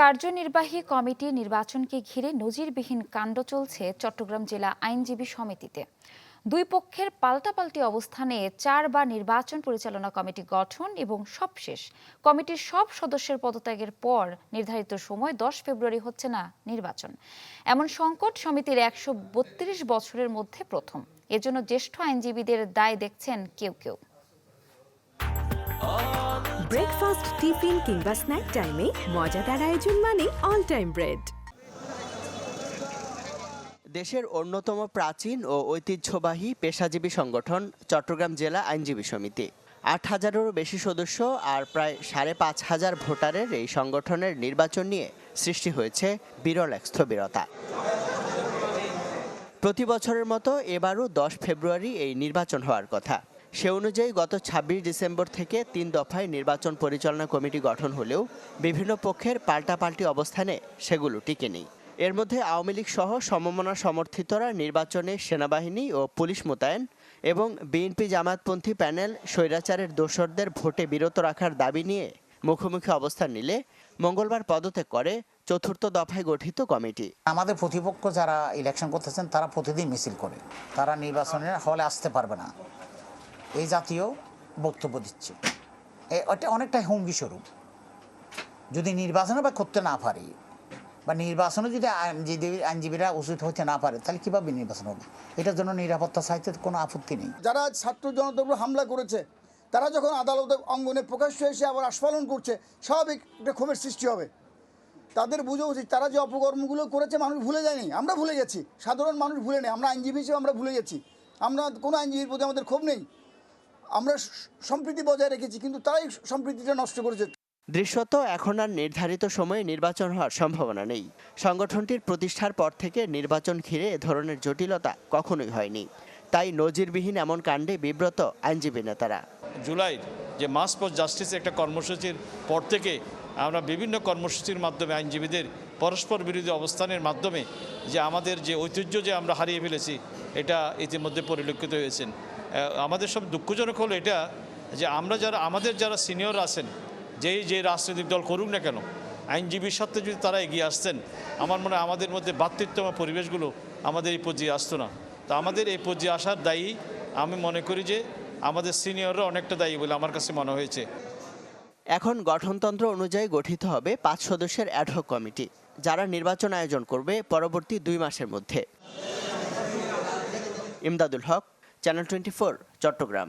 কার্যনির্বাহী কমিটি নির্বাচনকে ঘিরে নজিরবিহীন কাণ্ড চলছে চট্টগ্রাম জেলা আইনজীবী সমিতিতে। দুই পক্ষের পাল্টাপাল্টি অবস্থানে চারবার নির্বাচন পরিচালনা কমিটি গঠন এবং সবশেষ। কমিটির সব সদস্যের পদত্যাগের পর নির্ধারিত সময় দশ ফেব্রুয়ারি হচ্ছে না নির্বাচন। এমন সংকট সমিতির একশো বত্রিশ বছরের মধ্যে প্রথম। এজন্য জ্যেষ্ঠ আইনজীবীদের দায় দেখছেন কেউ কেউ। ব্রেকফাস্ট, টিফিন কিংবা স্ন্যাক টাইমে মজাদার আয়োজন মানে অল টাইম ব্রেড দেশের অন্যতম প্রাচীন ও ঐতিহ্যবাহী পেশাজীবী সংগঠন চট্টগ্রাম জেলা আইনজীবী সমিতি। আট হাজারেরও বেশি সদস্য আর প্রায় সাড়ে পাঁচ হাজার ভোটারের এই সংগঠনের নির্বাচন নিয়ে সৃষ্টি হয়েছে বিরল এক স্থবিরতা। প্রতি বছরের মতো এবারও দশ ফেব্রুয়ারি এই নির্বাচন হওয়ার কথা। সে অনুযায়ী গত ছাব্বিশ ডিসেম্বর থেকে তিন দফায় নির্বাচন পরিচালনা কমিটি গঠন হলেও বিভিন্ন পক্ষের পাল্টাপাল্টি অবস্থানে সেগুলো টিকে নেই এর মধ্যে আওয়ামী লীগ সহ সমমনা সমর্থিতরা নির্বাচনে সেনাবাহিনী ও পুলিশ মোতায়েন এবং বিএনপি জামায়াতপন্থী প্যানেল স্বৈরাচারের দোসরদের ভোটে বিরত রাখার দাবি নিয়ে মুখোমুখি অবস্থান নিলে মঙ্গলবার পদত্যাগ করে চতুর্থ দফায় গঠিত কমিটি। আমাদের প্রতিপক্ষ যারা ইলেকশন করতেছেন, তারা প্রতিদিন মিছিল করে। তারা নির্বাচনের হলে আসতে পারবে না। এই জাতীয় বক্তব্য দিচ্ছে। এটা অনেকটাই হুমকি স্বরূপ যদি নির্বাচনে বা করতে না পারি, বা নির্বাচনে যদি আইনজীবী, আইনজীবীরা উচিত হতে না পারে, তাহলে কীভাবে নির্বাচন হবে? এটার জন্য নিরাপত্তা চাইতে কোনো আপত্তি নেই। যারা ছাত্র জনতার উপর হামলা করেছে, তারা যখন আদালতের অঙ্গনে প্রকাশ্য এসে আবার আস্ফালন করছে, স্বাভাবিক একটা ক্ষোভের সৃষ্টি হবে। তাদের বোঝা উচিত, তারা যে অপকর্মগুলো করেছে মানুষ ভুলে যায়নি। আমরা ভুলে গেছি। সাধারণ মানুষ ভুলে নেই। আমরা আইনজীবী হিসেবে আমরা ভুলে গেছি। আমরা কোনো আইনজীবীর প্রতি আমাদের ক্ষোভ নেই। আমরা সম্প্রীতি বজায় রেখেছি কিন্তু তারাই সম্প্রীতিটা নষ্ট করেছে। দৃশ্যত এখন আর নির্ধারিত সময়ে নির্বাচন হওয়ার সম্ভাবনা নেই। সংগঠনটির প্রতিষ্ঠার পর থেকে নির্বাচন ঘিরে এ ধরনের জটিলতা কখনোই হয়নি। তাই নজিরবিহীন এমন কাণ্ডে বিব্রত আইনজীবী নেতারা। জুলাইয়ের যে মাস ফর জাস্টিস একটা কর্মসূচির পর থেকে আমরা বিভিন্ন কর্মসূচির মাধ্যমে আইনজীবীদের পরস্পর বিরোধী অবস্থানের মাধ্যমে যে আমাদের যে ঐতিহ্য যে আমরা হারিয়ে ফেলেছি এটা ইতিমধ্যে পরিলক্ষিত হয়েছেন। আমাদের সব দুঃখজনক হলো এটা যে আমরা যারা, আমাদের যারা সিনিয়র আছেন, যেই যে রাজনৈতিক দল করুক না কেন, আইনজীবীর সাথে যদি তারা এগিয়ে আসতেন, আমার মনে আমাদের মধ্যে ভাতৃত্বময় পরিবেশগুলো আমাদের এই পর্যায়ে আসতো না। তো আমাদের এই পর্যায়ে আসার দায়ী আমি মনে করি যে আমাদের সিনিয়ররা অনেকটা দায়ী বলে আমার কাছে মনে হয়েছে। এখন গঠনতন্ত্র অনুযায়ী গঠিত হবে পাঁচ সদস্যের অ্যাডহক কমিটি যারা নির্বাচন আয়োজন করবে পরবর্তী দুই মাসের মধ্যে। Imdadul Haque channel twenty Chattogram.